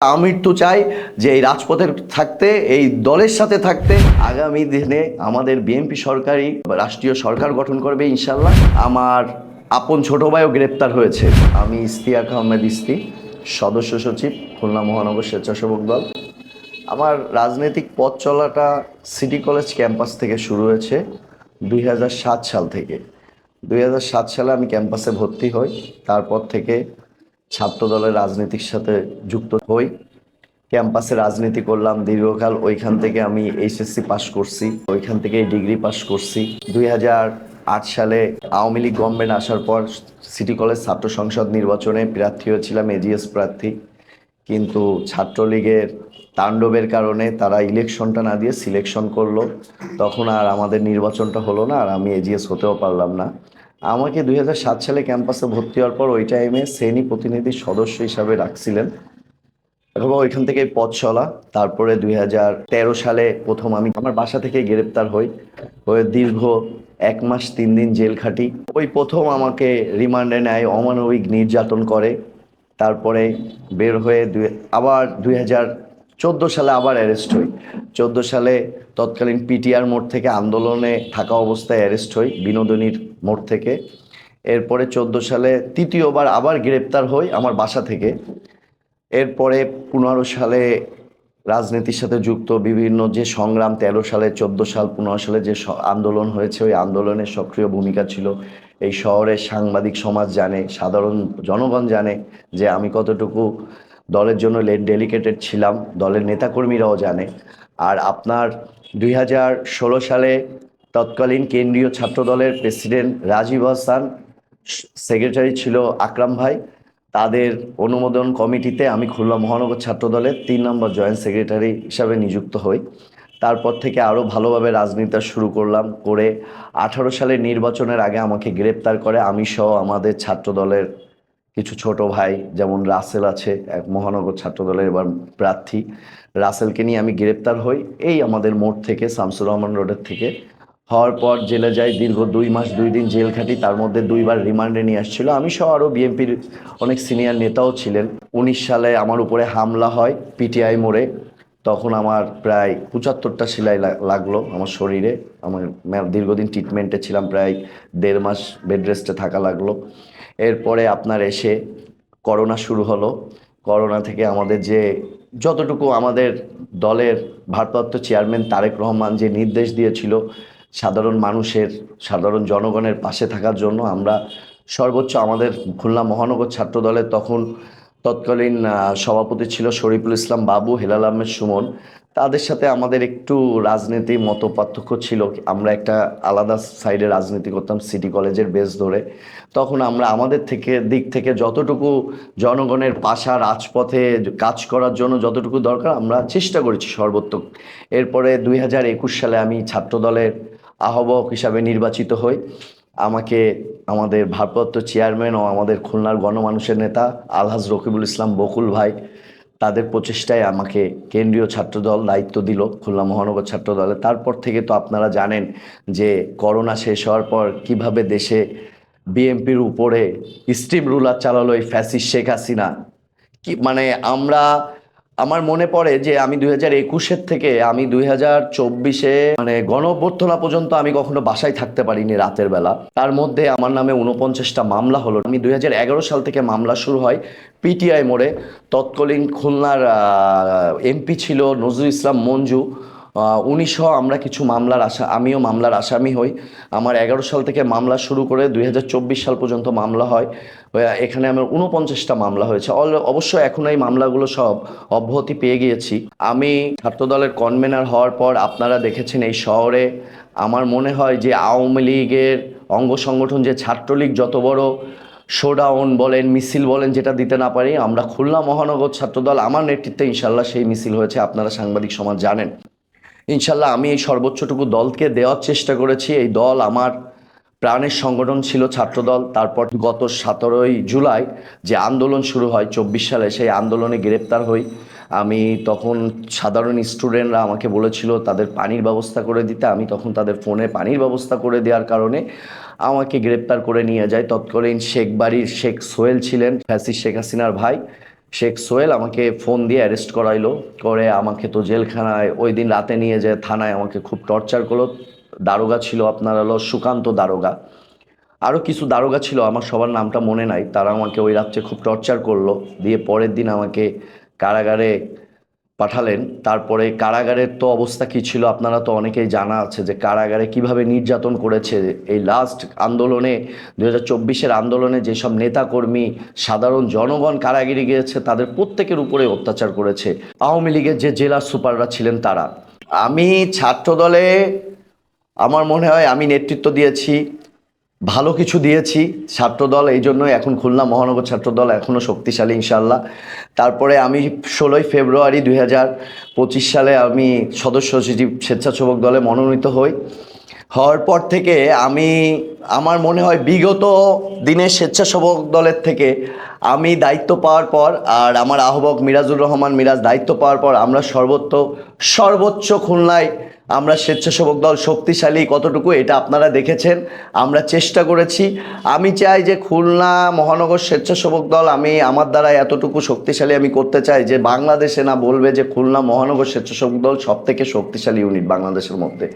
আমি তো চাই যে এই রাজপথে থাকতে, এই দলের সাথে থাকতে। আগামী দিনে আমাদের বিএনপি সরকারি রাষ্ট্রীয় সরকার গঠন করবে, ইনশাল্লাহ। আমার আপন ছোট ভাইও গ্রেপ্তার হয়েছে। আমি ইস্তিয়াক আহমেদ ইস্তি সদস্য সচিব, খুলনা মহানগর স্বেচ্ছাসেবক দল। আমার রাজনৈতিক পথ চলাটা সিটি কলেজ ক্যাম্পাস থেকে শুরু হয়েছে দুই হাজার সাত সাল থেকে। দুই হাজার সাত সালে আমি ক্যাম্পাসে ভর্তি হই। তারপর থেকে ছাত্র দলের রাজনীতির সাথে যুক্ত হই। ক্যাম্পাসে রাজনীতি করলাম দীর্ঘকাল, ওইখান থেকে আমি এইচএসসি পাশ করছি, ওইখান থেকে ডিগ্রি পাশ করছি। দুই আট সালে আওয়ামী লীগ গভর্নমেন্ট আসার পর সিটি কলেজ ছাত্র সংসদ নির্বাচনে প্রার্থী হয়েছিলাম এজিএস প্রার্থী। কিন্তু ছাত্রলীগের তাণ্ডবের কারণে তারা ইলেকশনটা না দিয়ে সিলেকশন করল। তখন আর আমাদের নির্বাচনটা হলো না, আর আমি এজিএস হতেও পারলাম না। আমাকে দুই হাজার সাত সালে ক্যাম্পাসে ভর্তি হওয়ার পর ওই টাইমে শ্রেণি প্রতিনিধির সদস্য হিসাবে রাখছিলেন এবং ওইখান থেকে পথ চলা। তারপরে দুই হাজার তেরো সালে প্রথম আমি আমার বাসা থেকে গ্রেপ্তার হই। হয়ে দীর্ঘ এক মাস তিন দিন জেল খাটি। ওই প্রথম আমাকে রিমান্ডে নেয়, অমানবিক নির্যাতন করে। তারপরে বের হয়ে আবার দুই চোদ্দ সালে আবার অ্যারেস্ট হই। চোদ্দ সালে তৎকালীন পিটিআর মোড় থেকে আন্দোলনে থাকা অবস্থায় অ্যারেস্ট হই। বিনোদনীর মোড় থেকে। এরপরে চোদ্দ সালে তৃতীয়বার আবার গ্রেপ্তার হই আমার বাসা থেকে। এরপরে পনেরো সালে রাজনীতির সাথে যুক্ত বিভিন্ন যে সংগ্রাম, তেরো সালে, চোদ্দ সাল, পনেরো সালে যে আন্দোলন হয়েছে, ওই আন্দোলনের সক্রিয় ভূমিকা ছিল। এই শহরের সাংবাদিক সমাজ জানে, সাধারণ জনগণ জানে যে আমি কতটুকু দলের জন্য লেট ডেলিকেটেড ছিলাম, দলের নেতাকর্মীরাও জানে। আর আপনার দুই হাজার ষোলো সালে তৎকালীন কেন্দ্রীয় ছাত্র দলের প্রেসিডেন্ট রাজীব হাসান, সেক্রেটারি ছিল আকরাম ভাই। তাদের অনুমোদন কমিটিতে আমি খুলনা মহানগর ছাত্র দলের তিন নম্বর জয়েন্ট সেক্রেটারি হিসাবে নিযুক্ত হই। তারপর থেকে আরও ভালোভাবে রাজনীতি শুরু করলাম, করে আঠারো সালের নির্বাচনের আগে আমাকে গ্রেপ্তার করে। আমি সহ আমাদের ছাত্র দলের কিছু ছোট ভাই, যেমন রাসেল আছে, এক মহানগর ছাত্র দলের এবার প্রার্থী। রাসেলকে নিয়ে আমি গ্রেপ্তার হই। এই আমাদের মোড় থেকে, শামসুর রহমান রোডের থেকে। হওয়ার পর জেলে যাই, দীর্ঘ দুই মাস, দুই দিন জেল খাটি, তার মধ্যে দুইবার রিমান্ডে নিয়ে আসছিল। আমি সহ আরও বিএনপির অনেক সিনিয়র নেতাও ছিলেন। উনিশ সালে আমার উপরে হামলা হয় পিটিআই মোড়ে। তখন আমার প্রায় পঁচাত্তরটা সেলাই লাগল আমার শরীরে। আমার দীর্ঘদিন ট্রিটমেন্টে ছিলাম, প্রায় দেড় মাস বেড রেস্টে থাকা লাগল। এরপরে আপনার এসে করোনা শুরু হলো। করোনা থেকে আমাদের যে যতটুকু আমাদের দলের ভারপ্রাপ্ত চেয়ারম্যান তারেক রহমান যে নির্দেশ দিয়েছিল সাধারণ মানুষের, সাধারণ জনগণের পাশে থাকার জন্য আমরা সর্বোচ্চ আমাদের খুলনা মহানগর ছাত্র দলের তখন তৎকালীন সভাপতি ছিল শরীফুল ইসলাম বাবু, হেলাল আহমেদ সুমন। তাদের সাথে আমাদের একটু রাজনীতি মত পার্থক্য ছিল। আমরা একটা আলাদা সাইডে রাজনীতি করতাম সিটি কলেজের বেস ধরে। তখন আমরা আমাদের থেকে, দিক থেকে যতটুকু জনগণের পাশা রাজপথে কাজ করার জন্য যতটুকু দরকার আমরা চেষ্টা করেছি সর্বোত্তক এরপরে দুই হাজার একুশ সালে আমি ছাত্র দলের আহ্বায়ক হিসাবে নির্বাচিত হই। আমাকে আমাদের ভারপ্রাপ্ত চেয়ারম্যান ও আমাদের খুলনার গণমানুষের নেতা আলহাজ রকিবুল ইসলাম বকুল ভাই, তাদের প্রচেষ্টায় আমাকে কেন্দ্রীয় ছাত্রদল দায়িত্ব দিল, খুলনা মহানগর ছাত্র দলে তারপর থেকে তো আপনারা জানেন যে করোনা শেষ হওয়ার পর কীভাবে দেশে বিএনপির উপরে স্টিম রুলার চালালো এই ফ্যাসিস শেখ হাসিনা। কি মানে আমরা আমার মনে পড়ে যে আমি দুই হাজার একুশের থেকে আমি দুই হাজার চব্বিশে মানে গণঅভ্যর্থনা পর্যন্ত আমি কখনো বাসায় থাকতে পারিনি রাতের বেলা। তার মধ্যে আমার নামে উনপঞ্চাশটা মামলা হলো। আমি দুই হাজার এগারো সাল থেকে মামলা শুরু হয় পিটিআই মোড়ে। তৎকালীন খুলনার এমপি ছিল নজরুল ইসলাম মঞ্জু। উনিশশো আমরা কিছু মামলার আশা, আমিও মামলার আসামি হই। আমার এগারো সাল থেকে মামলা শুরু করে দুই হাজার চব্বিশ সাল পর্যন্ত মামলা হয়। এখানে আমার উনপঞ্চাশটা মামলা হয়েছে। অল- অবশ্য এখন এই মামলাগুলো সব অব্যাহতি পেয়ে গিয়েছি। আমি ছাত্রদলের কনভেনার হওয়ার পর আপনারা দেখেছেন এই শহরে আমার মনে হয় যে আওয়ামী লীগের অঙ্গ সংগঠন, যে ছাত্রলীগ যত বড় শোডাউন বলেন, মিছিল বলেন, যেটা দিতে না পারি, আমরা খুলনা মহানগর ছাত্রদল, আমার নেতৃত্বে ইনশাল্লাহ সেই মিছিল হয়েছে। আপনারা সাংবাদিক সমাজ জানেন। ইনশাল্লাহ আমি এই সর্বোচ্চটুকু দলকে দেওয়ার চেষ্টা করেছি। এই দল আমার প্রাণের সংগঠন ছিল, ছাত্রদল। তারপর গত সতেরোই জুলাই যে আন্দোলন শুরু হয়, চব্বিশ সালে সেই আন্দোলনে গ্রেপ্তার হই। আমি তখন সাধারণ স্টুডেন্টরা আমাকে বলেছিল, তাদের পানির ব্যবস্থা করে দিতে। আমি তখন তাদের ফোনে পানির ব্যবস্থা করে দেওয়ার কারণে আমাকে গ্রেপ্তার করে নিয়ে যায়। তৎকালীন শেখ বাড়ির শেখ সোহেল ছিলেন ফ্যাসি শেখ হাসিনার ভাই। শেখ সোহেল আমাকে ফোন দিয়ে অ্যারেস্ট করাইলো, করে আমাকে তো জেলখানায়, ওই দিন রাতে নিয়ে যায় থানায় আমাকে খুব টর্চার করল। দারোগা ছিল আপনার হলো সুকান্ত দারোগা। আরও কিছু দারোগা ছিল, আমার সবার নামটা মনে নাই। তারা আমাকে ওই রাত্রে খুব টর্চার করল, দিয়ে পরের দিন আমাকে কারাগারে পাঠালেন। তারপরে কারাগারের তো অবস্থা কী ছিল আপনারা তো অনেকেই জানা আছে যে কারাগারে কীভাবে নির্যাতন করেছে। এই লাস্ট আন্দোলনে দু হাজার আন্দোলনে যেসব নেতাকর্মী, সাধারণ জনগণ কারাগারে গিয়েছে, তাদের প্রত্যেকের উপরে অত্যাচার করেছে। আওয়ামী লীগের যে জেলা সুপাররা ছিলেন তারা। আমি ছাত্রদলে, আমার মনে হয় আমি নেতৃত্ব দিয়েছি। ভালো কিছু দিয়েছি ছাত্রদল, এই জন্য এখন খুলনা মহানগর ছাত্রদল এখনও শক্তিশালী ইনশাল্লাহ তারপরে আমি ষোলোই ফেব্রুয়ারি দুই হাজার পঁচিশ সালে আমি সদস্য সচিব স্বেচ্ছাসেবক দলে মনোনীত হই। হওয়ার পর থেকে আমি, আমার মনে হয় বিগত দিনের স্বেচ্ছাসেবক দলের থেকে আমি দায়িত্ব পাওয়ার পর আর আমার আহ্বক মিরাজুর রহমান মিরাজ দায়িত্ব পাওয়ার পর আমরা সর্বত্র সর্বোচ্চ খুলনায় আমরা স্বেচ্ছাসেবক দল শক্তিশালী কতটুকু এটা আপনারা দেখেছেন, আমরা চেষ্টা করেছি। আমি চাই যে খুলনা মহানগর স্বেচ্ছাসেবক দল আমি, আমার দ্বারা এতটুকু শক্তিশালী আমি করতে চাই যে বাংলাদেশে না বলবে যে খুলনা মহানগর স্বেচ্ছাসেবক দল সব থেকে শক্তিশালী ইউনিট বাংলাদেশের মধ্যে।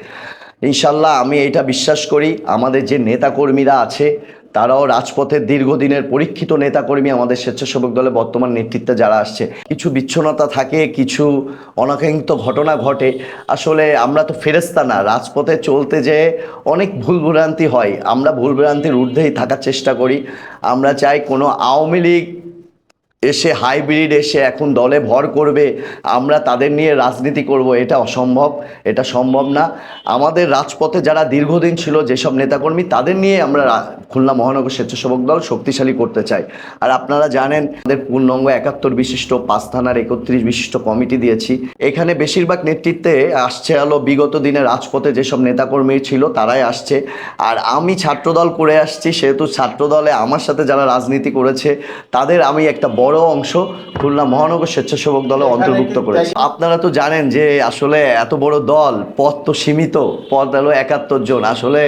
ইনশাল্লাহ আমি এটা বিশ্বাস করি, আমাদের যে নেতাকর্মীরা আছে, তারাও রাজপথের দীর্ঘদিনের পরীক্ষিত নেতাকর্মী আমাদের স্বেচ্ছাসেবক দলে বর্তমান নেতৃত্বে যারা আসছে। কিছু বিচ্ছন্নতা থাকে, কিছু অনাকাঙ্ক্ষিত ঘটনা ঘটে। আসলে আমরা তো ফেরেস্তা না, রাজপথে চলতে যে অনেক ভুলভ্রান্তি হয়, আমরা ভুলভ্রান্তির ঊর্ধ্বেই থাকার চেষ্টা করি। আমরা চাই কোনো আওয়ামী লীগ এসে হাইব্রিড এসে এখন দলে ভর করবে, আমরা তাদের নিয়ে রাজনীতি করব, এটা অসম্ভব, এটা সম্ভব না। আমাদের রাজপথে যারা দীর্ঘদিন ছিল যেসব নেতাকর্মী, তাদের নিয়ে আমরা খুলনা মহানগর স্বেচ্ছাসেবক দল শক্তিশালী করতে চাই। আর আপনারা জানেন, আমাদের পূর্ণাঙ্গ একাত্তর বিশিষ্ট পাঁচ থানার একত্রিশ বিশিষ্ট কমিটি দিয়েছি। এখানে বেশিরভাগ নেতৃত্বে আসছে হলো বিগত দিনে রাজপথে যেসব নেতাকর্মী ছিল, তারাই আসছে। আর আমি ছাত্রদল করে আসছি, সেহেতু ছাত্রদলে আমার সাথে যারা রাজনীতি করেছে, তাদের আমি একটা বড় অংশ খুলনা মহানগর স্বেচ্ছাসেবক দলে অন্তর্ভুক্ত করেছে। আপনারা তো জানেন যে আসলে এত বড় দল পদ তো সীমিত পদ হলো একাত্তর জন। আসলে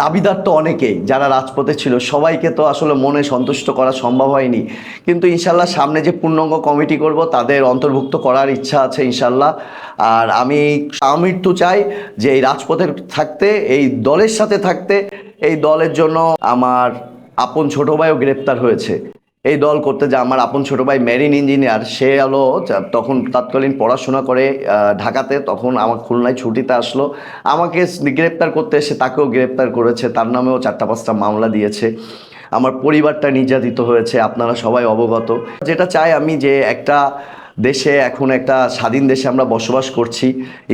দাবিদার তো অনেকেই যারা রাজপথে ছিল সবাইকে তো আসলে মনে সন্তুষ্ট করা সম্ভব হয়নি। কিন্তু ইনশাল্লাহ সামনে যে পূর্ণাঙ্গ কমিটি করব তাদের অন্তর্ভুক্ত করার ইচ্ছা আছে ইনশাল্লাহ। আর আমি আমি তো চাই যে এই রাজপথে থাকতে এই দলের সাথে থাকতে এই দলের জন্য আমার আপন ছোট ভাইও গ্রেপ্তার হয়েছে। এই দল করতে যে আমার আপন ছোট ভাই মেরিন ইঞ্জিনিয়ার, সে হলো তখন তৎকালীন পড়াশোনা করে ঢাকাতে, তখন আমার খুলনায় ছুটিতে আসলো। আমাকে গ্রেপ্তার করতে এসে তাকেও গ্রেপ্তার করেছে। তার নামেও চারটা পাঁচটা মামলা দিয়েছে। আমার পরিবারটা নির্যাতিত হয়েছে, আপনারা সবাই অবগত। যেটা চাই আমি যে একটা দেশে এখন একটা স্বাধীন দেশে আমরা বসবাস করছি।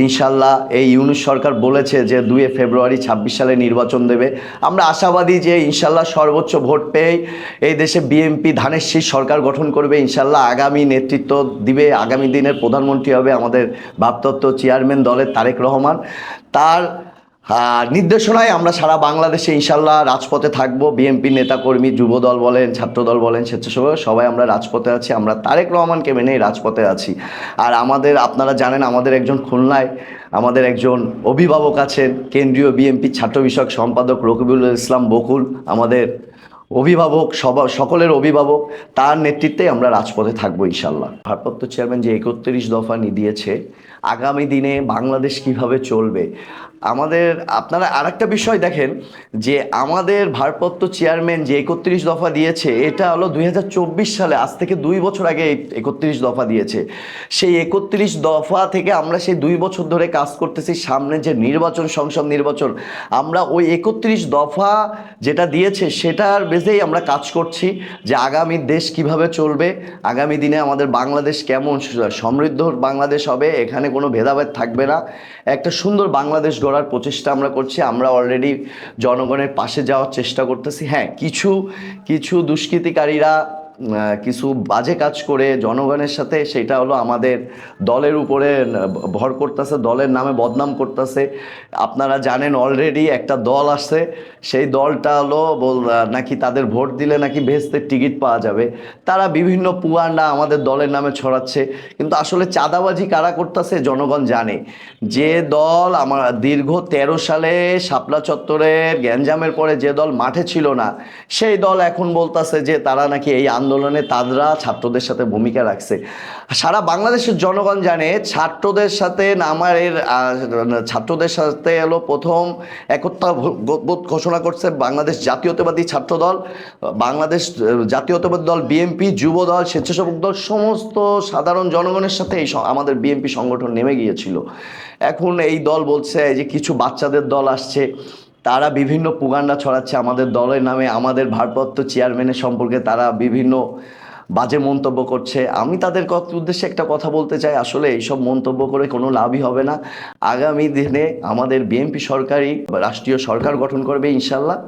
ইনশাল্লাহ এই ইউনুস সরকার বলেছে যে দুয়ে ফেব্রুয়ারি ছাব্বিশ সালে নির্বাচন দেবে। আমরা আশাবাদী যে ইনশাল্লাহ সর্বোচ্চ ভোট পেয়ে এই দেশে বিএনপি ধানের শীষ সরকার গঠন করবে। ইনশাল্লাহ আগামী নেতৃত্ব দিবে, আগামী দিনের প্রধানমন্ত্রী হবে আমাদের ভারপ্রাপ্ত চেয়ারম্যান দলের তারেক রহমান। তার নির্দেশনায় আমরা সারা বাংলাদেশে ইনশাল্লাহ রাজপথে থাকব। বিএনপি নেতাকর্মী, যুবদল বলেন, ছাত্রদল বলেন, স্বেচ্ছাসেবক, সবাই আমরা রাজপথে আছি। আমরা তারেক রহমানকে মেনেই রাজপথে আছি। আর আমাদের, আপনারা জানেন, আমাদের একজন খুলনায় আমাদের একজন অভিভাবক আছেন, কেন্দ্রীয় বিএনপি ছাত্র বিষয়ক সম্পাদক রকিবুল ইসলাম বকুল, আমাদের অভিভাবক, সবা, সকলের অভিভাবক। তার নেতৃত্বে আমরা রাজপথে থাকব ইনশাল্লাহ। ভারপ্রাপ্ত চেয়ারম্যান যে একত্রিশ দফা নি দিয়েছে আগামী দিনে বাংলাদেশ কীভাবে চলবে? আমাদের, আপনারা আরেকটা বিষয় দেখেন যে আমাদের ভারপ্রাপ্ত চেয়ারম্যান যে একত্রিশ দফা দিয়েছে, এটা হলো দুই হাজার চব্বিশ সালে, আজ থেকে দুই বছর আগে একত্রিশ দফা দিয়েছে। সেই একত্রিশ দফা থেকে আমরা সেই দুই বছর ধরে কাজ করতেছি, সামনে যে নির্বাচন, সংসদ নির্বাচন, আমরা ওই একত্রিশ দফা যেটা দিয়েছে, সেটার বেসেই আমরা কাজ করছি যে আগামী দেশ কীভাবে চলবে, আগামী দিনে আমাদের বাংলাদেশ কেমন, সমৃদ্ধ বাংলাদেশ হবে, এখানে কোনো ভেদাভেদ থাকবে না। একটা সুন্দর বাংলাদেশ গড়ার প্রচেষ্টা আমরা করছি। আমরা অলরেডি জনগণের পাশে যাওয়ার চেষ্টা করতেছি। হ্যাঁ কিছু কিছু দুষ্কৃতিকারীরা কিছু বাজে কাজ করে জনগণের সাথে, সেটা হলো আমাদের দলের উপরে ভর করতেছে, দলের নামে বদনাম করতেছে। আপনারা জানেন অলরেডি একটা দল আসছে সেই দলটা হলো নাকি তাদের ভোট দিলে নাকি ভেস্তের টিকিট পাওয়া যাবে। তারা বিভিন্ন পুয়ান্ডা আমাদের দলের নামে ছড়াচ্ছে। কিন্তু আসলে চাঁদাবাজি কারা করতেছে জনগণ জানে। যে দল আমার দীর্ঘ তেরো সালে শাপলা চত্বরের গ্যাঞ্জামের পরে যে দল মাঠে ছিল না, সেই দল এখন বলতাছে যে তারা নাকি এই তাদরা ছাত্রদের সাথে ভূমিকা রাখছে। সারা বাংলাদেশের জনগণ জানে ছাত্রদের সাথে আমার এর ছাত্রদের সাথে এলো প্রথম একতা বোধ ঘোষণা করছে বাংলাদেশ জাতীয়তাবাদী ছাত্র দল বাংলাদেশ জাতীয়তাবাদী দল, বিএনপি, যুব দল, স্বেচ্ছাসেবক দল, সমস্ত সাধারণ জনগণের সাথে এই আমাদের বিএনপি সংগঠন নেমে গিয়েছিল। এখন এই দল বলছে যে কিছু বাচ্চাদের দল আসছে। তারা বিভিন্ন পুগান্ডা ছড়াচ্ছে আমাদের দলের নামে, আমাদের ভারপ্রাপ্ত চেয়ারম্যানের সম্পর্কে তারা বিভিন্ন বাজে মন্তব্য করছে। আমি তাদের কত- উদ্দেশ্যে একটা কথা বলতে চাই। আসলে এইসব মন্তব্য করে কোনো লাভই হবে না। আগামী দিনে আমাদের বিএনপি সরকারই রাষ্ট্রীয় সরকার গঠন করবে ইনশাল্লাহ।